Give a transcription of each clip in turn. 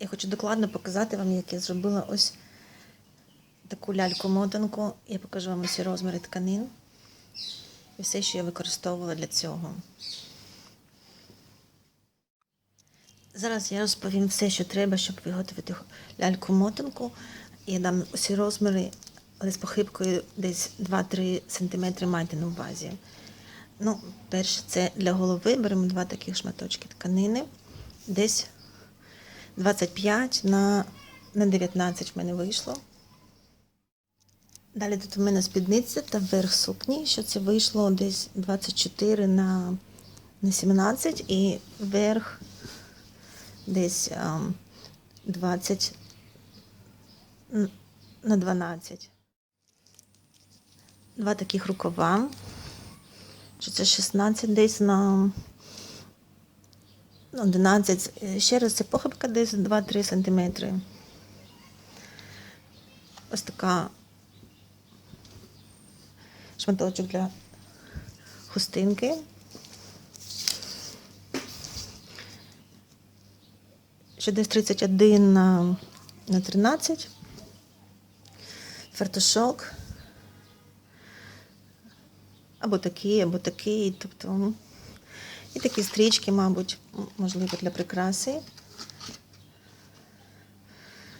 Я хочу докладно показати вам, як я зробила ось таку ляльку-мотанку. Я покажу вам усі розміри тканин і все, що я використовувала для цього. Зараз я розповім все, що треба, щоб виготовити ляльку-мотанку. Я дам усі розміри, але з похибкою десь 2-3 см майте на увазі. Ну, перше, це для голови беремо два таких шматочки тканини. Десь 25 на, на 19 в мене вийшло. Далі тут у мене спідниця та верх сукні, що це вийшло десь 24 на, на 17 і верх десь ам, 20 на 12. Два таких рукава. Що це 16 десь на 11. Е, Ще раз це похибка десь 2-3 сантиметри. Ось така шматочок для хустинки. Ще десь 31 на, на 13. Фартушок. Або такий, або такий. Тобто, м, і такі стрічки, мабуть, можливо, для прикраси.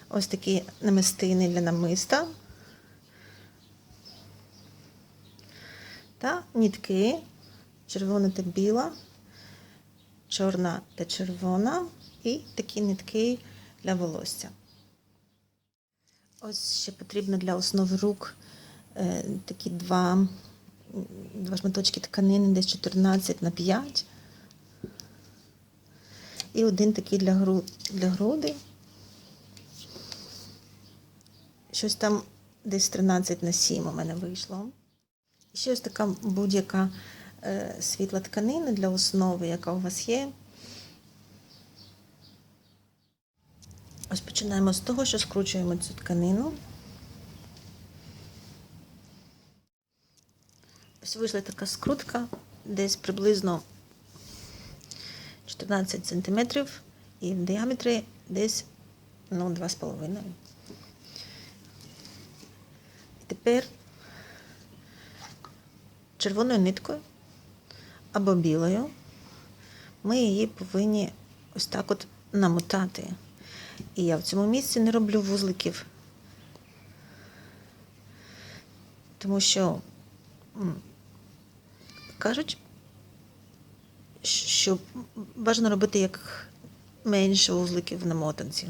Ось такі намистини для намиста. Та нітки червона та біла, чорна та червона, і такі нитки для волосся. Ось ще потрібно для основи рук е, такі два, два шматочки тканини, десь 14 на 5. І один такий для, гру, для груди. Щось там десь 13 на 7 у мене вийшло. І ще ось така будь-яка е, світла тканина для основи, яка у вас є. Ось починаємо з того, що скручуємо цю тканину. Ось вийшла така скрутка, десь приблизно 14 см і в діаметрі десь ну, 2,5. І тепер червоною ниткою або білою ми її повинні ось так от намотати. І я в цьому місці не роблю вузликів, тому що кажуть, що бажано робити як менше вузликів на мотанці.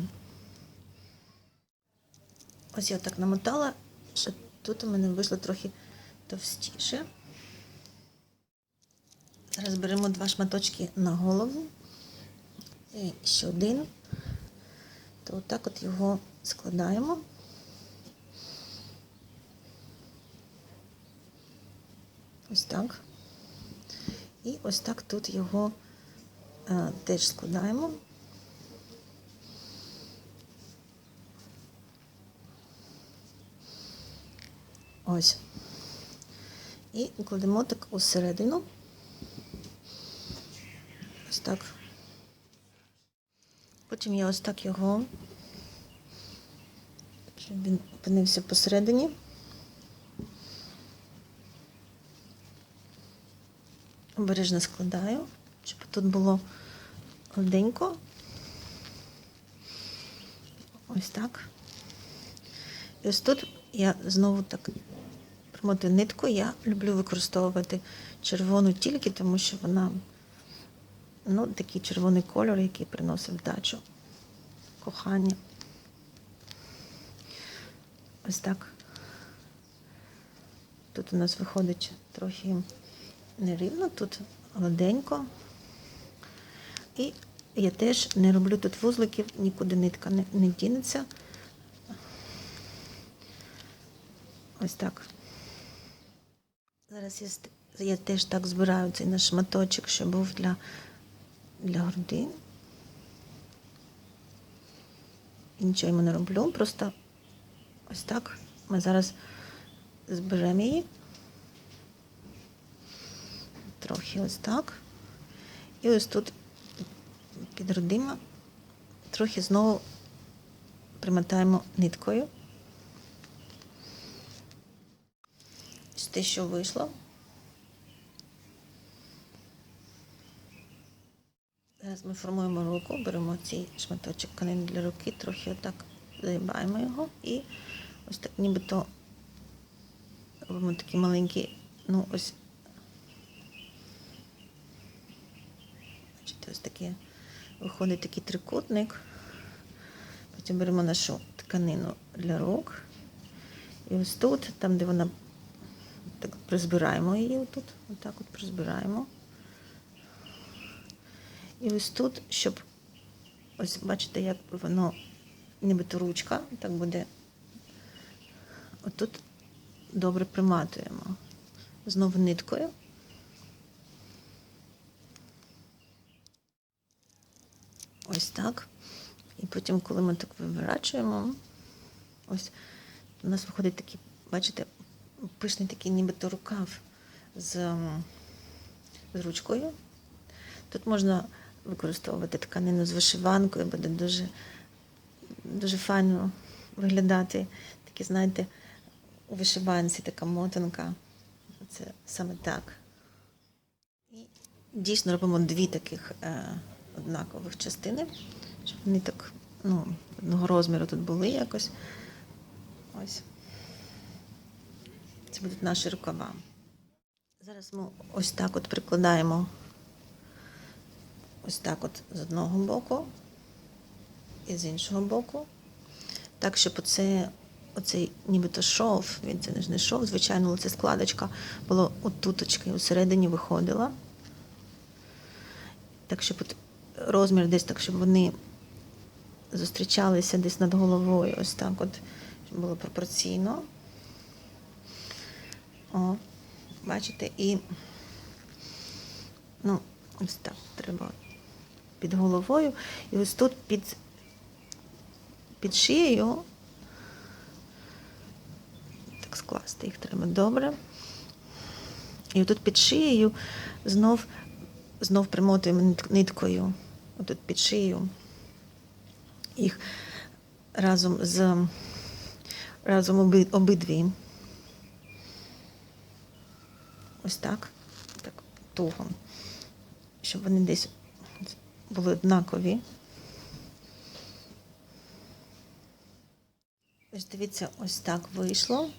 Ось я так намотала, що тут у мене вийшло трохи товстіше. Зараз беремо два шматочки на голову і ще один. То отак от його складаємо. Ось так. І ось так тут його е, теж складаємо. Ось. І кладемо так усередину. Ось так. Потім я ось так його, щоб він опинився посередині. Обережно складаю, щоб тут було гладенько. Ось так. І ось тут я знову так промотую нитку. Я люблю використовувати червону тільки, тому що вона ну, такий червоний кольор, який приносить вдачу, кохання. Ось так. Тут у нас виходить трохи нерівно, тут гладенько. І я теж не роблю тут вузликів, нікуди нитка не, не дінеться. Ось так. Зараз я, я теж так збираю цей наш шматочок, що був для, для груди. І нічого йому не роблю, просто ось так. Ми зараз зберемо її. Трохи ось так. І ось тут під грудима трохи знову примотаємо ниткою. Ось те, що вийшло. Зараз ми формуємо руку, беремо цей шматочок тканини для руки, трохи отак загибаємо його і ось так нібито робимо такі маленькі, ну ось. Бачите, ось таке виходить такий трикутник. Потім беремо нашу тканину для рук. І ось тут, там, де вона так призбираємо її, отут, отак от призбираємо. І ось тут, щоб ось бачите, як воно нібито ручка, так буде. Отут добре приматуємо. Знову ниткою. Ось так. І потім, коли ми так виворачуємо, ось у нас виходить такий, бачите, пишний такий нібито рукав з, з ручкою. Тут можна використовувати тканину з вишиванкою, буде дуже, дуже файно виглядати. Такі, знаєте, у вишиванці така мотанка. Це саме так. І дійсно робимо дві таких е, однакових частини, щоб вони так ну, одного розміру тут були якось. Ось. Це будуть наші рукава. Зараз ми ось так от прикладаємо ось так от з одного боку і з іншого боку. Так, щоб оце, оцей нібито шов, він це не шов, звичайно, але це складочка була отуточки, усередині виходила. Так, щоб от розмір десь так, щоб вони зустрічалися десь над головою, ось так от, щоб було пропорційно. О, бачите, і ну, ось так треба під головою. І ось тут під, під шиєю так скласти їх треба добре. І отут під шиєю знов, знов примотуємо ниткою. Отут під шию їх разом з разом обидві. Ось так. Так, туго. Щоб вони десь були однакові. Ось дивіться, ось так вийшло.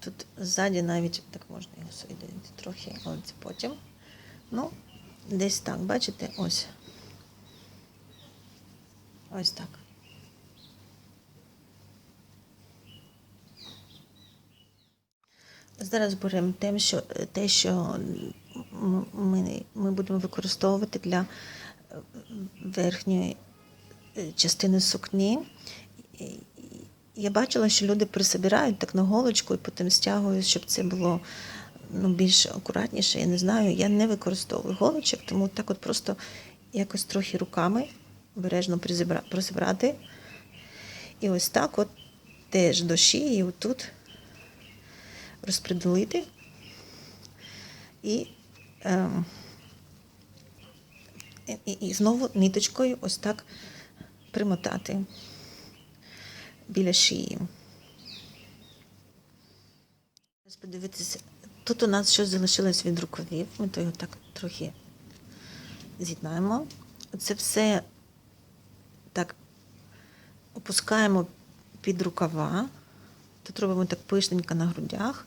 Тут ззаді навіть так можна його соєдинити трохи, але це потім. Ну, десь так, бачите, ось. Ось так. Зараз беремо те, що, те, що ми, ми будемо використовувати для е, верхньої е, частини сукні. Я бачила, що люди присобирають так на голочку і потім стягують, щоб це було ну, більш акуратніше. Я не знаю, я не використовую голочок, тому так от просто якось трохи руками обережно призібрати. І ось так от теж до шиї, отут розпределити і, ем, і, і, знову ниточкою ось так примотати біля шиї. Подивитися, тут у нас щось залишилось від рукавів, ми то його так трохи з'єднаємо. Це все так опускаємо під рукава. Тут робимо так пишненько на грудях.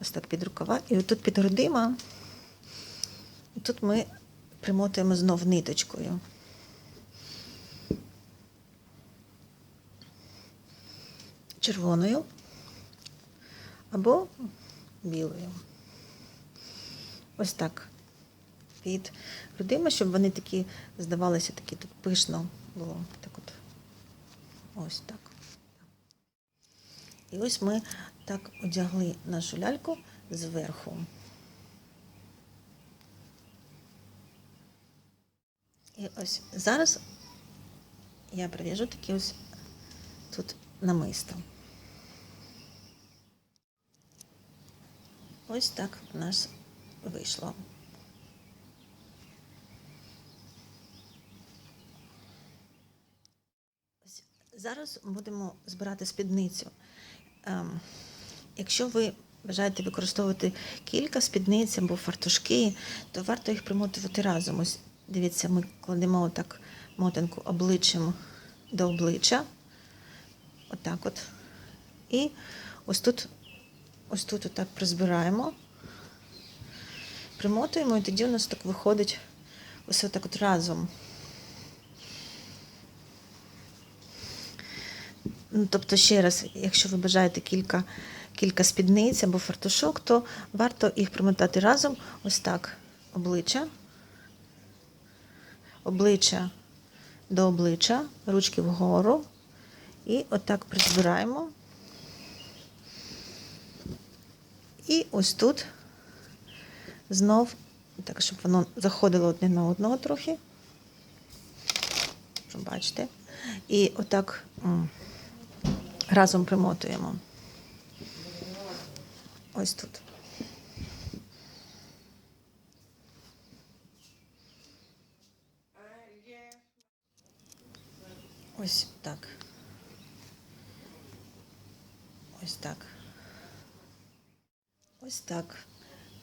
Ось так під рукава. І отут під грудима. Тут ми примотуємо знов ниточкою. Червоною або білою. Ось так. Під грудима, щоб вони такі здавалися такі тут пишно було. Так от. Ось так. І ось ми так одягли нашу ляльку зверху. І ось зараз я прив'яжу такі ось тут намисто. Ось так у нас вийшло. Зараз будемо збирати спідницю. Ем, якщо ви бажаєте використовувати кілька спідниць або фартушки, то варто їх примотувати разом. Ось дивіться, ми кладемо отак мотанку обличчям до обличчя. Отак от. І ось тут, ось тут отак призбираємо, примотуємо, і тоді у нас так виходить ось отак от разом. Ну, тобто, ще раз, якщо ви бажаєте кілька, кілька спідниць або фартушок, то варто їх примотати разом ось так. Обличчя, обличчя до обличчя, ручки вгору. І отак призбираємо. І ось тут знов, так, щоб воно заходило одне на одного трохи. Бачите. І отак разом примотуємо. Ось тут. Ось так. Ось так. Ось так.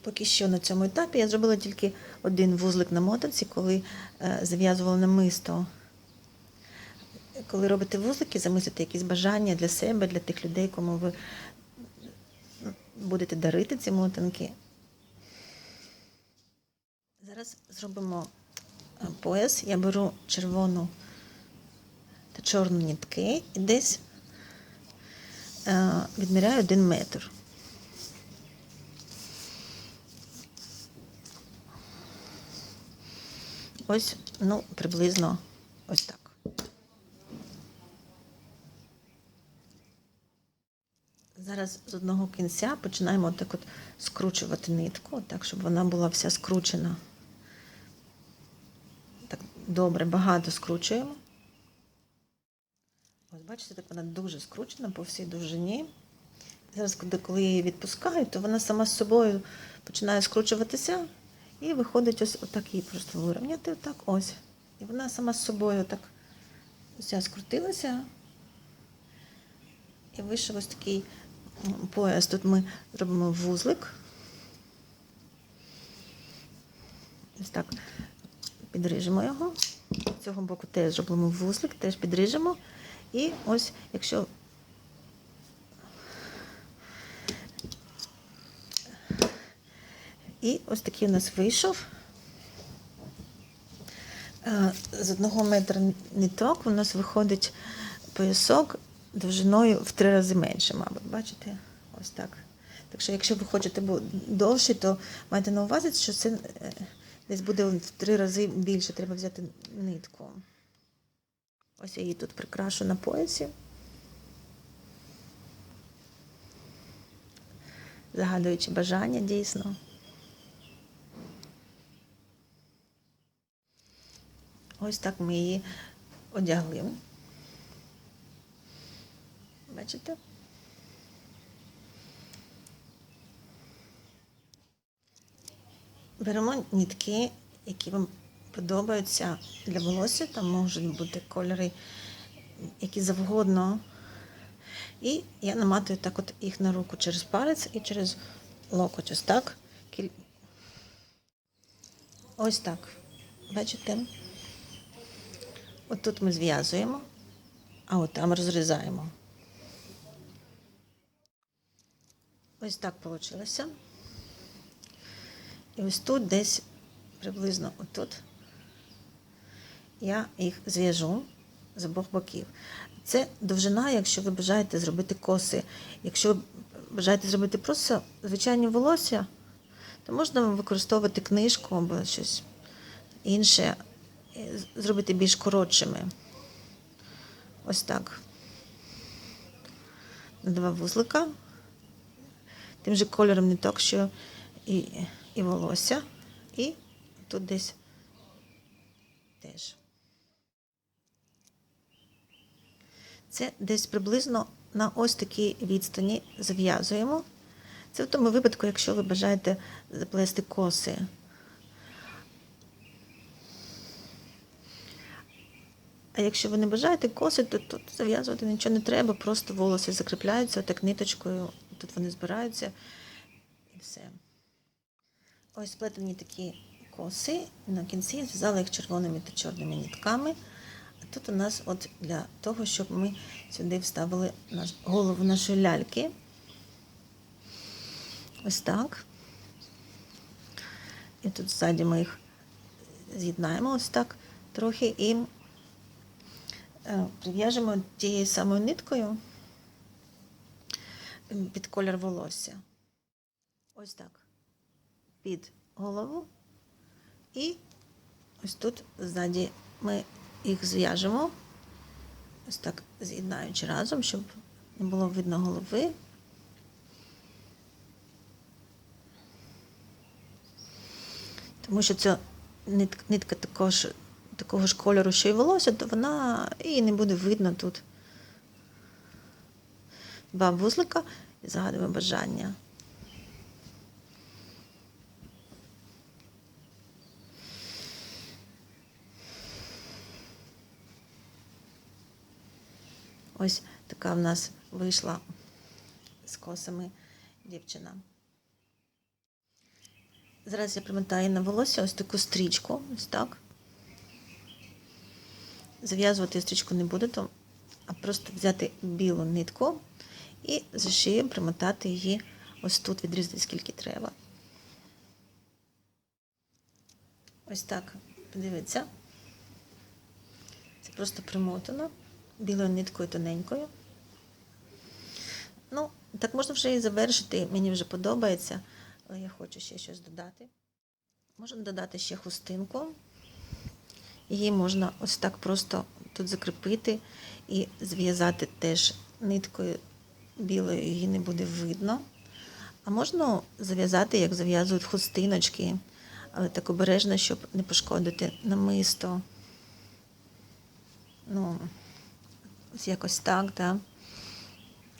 Поки що на цьому етапі я зробила тільки один вузлик на мотанці, коли е, зав'язувала намисто. Коли робите вузлики, замислите якісь бажання для себе, для тих людей, кому ви будете дарити ці мотанки. Зараз зробимо е, пояс. Я беру червону та чорну нітки і десь е, відміряю один метр. Ось, ну, приблизно ось так. Зараз з одного кінця починаємо так от скручувати нитку, так, щоб вона була вся скручена. Так, добре, багато скручуємо. Ось бачите, так вона дуже скручена по всій довжині. Зараз, коли я її відпускаю, то вона сама з собою починає скручуватися і виходить ось отак її просто вирівняти, отак ось. І вона сама з собою так вся скрутилася. І вийшов ось такий пояс. Тут ми робимо вузлик. Ось так підріжемо його. З цього боку теж зробимо вузлик, теж підріжемо. І ось, якщо І ось такий у нас вийшов. Е, З одного метра ниток у нас виходить поясок довжиною в три рази менше, мабуть. Бачите? Ось так. Так що, якщо ви хочете довше, то майте на увазі, що це е, десь буде в три рази більше. Треба взяти нитку. Ось я її тут прикрашу на поясі. Загадуючи бажання, дійсно. Ось так ми її одягли. Бачите? Беремо нитки, які вам подобаються для волосся, там можуть бути кольори, які завгодно. І я наматую так от їх на руку через палець і через локоть. Ось так. Ось так. Бачите? От тут ми зв'язуємо, а от там розрізаємо. Ось так вийшло. І ось тут десь приблизно отут я їх зв'яжу з обох боків. Це довжина, якщо ви бажаєте зробити коси. Якщо ви бажаєте зробити просто звичайні волосся, то можна використовувати книжку або щось інше, зробити більш коротшими. Ось так. Два вузлика. Тим же кольором ниток, що і, і волосся. І тут десь теж. Це десь приблизно на ось такій відстані зав'язуємо. Це в тому випадку, якщо ви бажаєте заплести коси. А якщо ви не бажаєте коси, то зав'язувати нічого не треба, просто волоси закріпляються отак ниточкою, тут вони збираються і все. Ось сплетені такі коси. На кінці зв'язала їх червоними та чорними нитками. А тут у нас от для того, щоб ми сюди вставили наш, голову нашої ляльки. Ось так. І тут ззаді ми їх з'єднаємо ось так трохи і прив'яжемо тією самою ниткою під колір волосся. Ось так. Під голову. І ось тут ззаді ми їх зв'яжемо. Ось так з'єднаючи разом, щоб не було видно голови. Тому що ця нит- нитка такого ж, такого ж кольору, що і волосся, то вона і не буде видно тут. Два вузлика і загадуємо бажання. Ось така в нас вийшла з косами дівчина. Зараз я примотаю на волосся ось таку стрічку, ось так. Зав'язувати стрічку не буду, то, а просто взяти білу нитку і за шию примотати її ось тут, відрізати скільки треба. Ось так, подивіться. Це просто примотано білою ниткою тоненькою. Ну, так можна вже і завершити. Мені вже подобається, але я хочу ще щось додати. Можна додати ще хустинку. Її можна ось так просто тут закріпити і зв'язати теж ниткою білою, її не буде видно. А можна зав'язати, як зав'язують хустиночки, але так обережно, щоб не пошкодити намисто. Ну, ось якось так, так.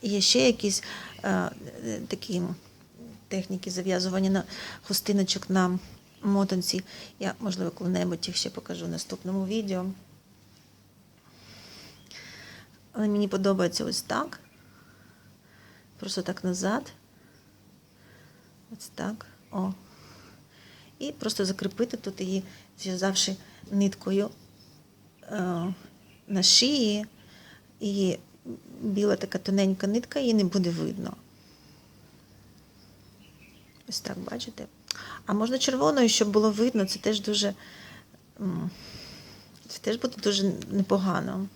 Є ще якісь е, такі техніки зав'язування на хустиночок на мотанці. Я, можливо, коли-небудь їх ще покажу в наступному відео. Але мені подобається ось так. Просто так назад. Ось так. О. І просто закріпити тут її, зв'язавши ниткою е, на шиї. І біла така тоненька нитка, її не буде видно. Ось так, бачите? А можна червоною, щоб було видно, це теж дуже. Це теж буде дуже непогано.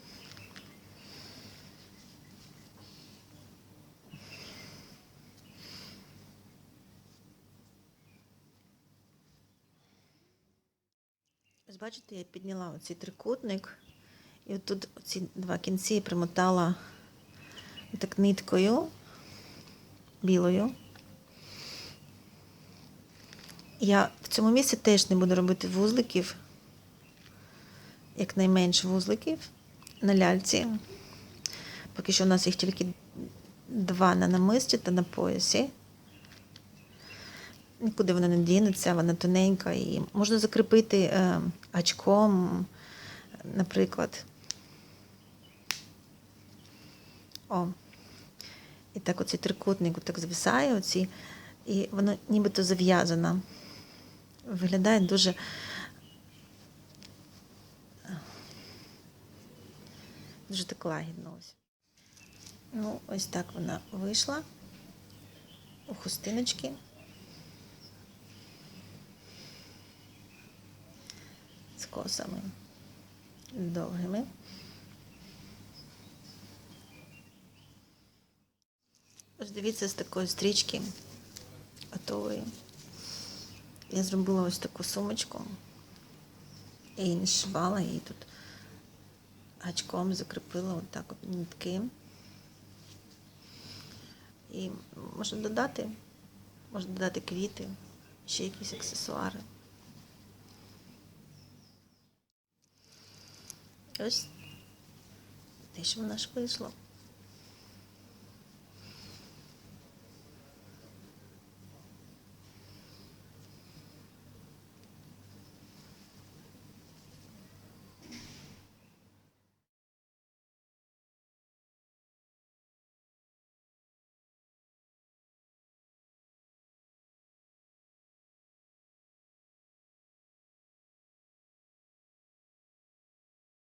Ось бачите, я підняла оцей трикутник, і отут ці два кінці примотала так ниткою білою. Я в цьому місці теж не буду робити вузликів, якнайменше вузликів на ляльці. Поки що у нас їх тільки два на намисті та на поясі. Нікуди вона не дінеться, вона тоненька і можна закріпити е, очком, наприклад. О. І так оцей трикутник так звисає, оці, і воно нібито зав'язано. Виглядає дуже. Дуже так лагідно ось. Ну, ось так вона вийшла у хустиночки. З косами довгими. Ось дивіться з такої стрічки готової. Я зробила ось таку сумочку і не шивала її тут гачком закріпила отак от нитки. І можна додати, можна додати квіти, ще якісь аксесуари. Ось те, що в нас вийшло.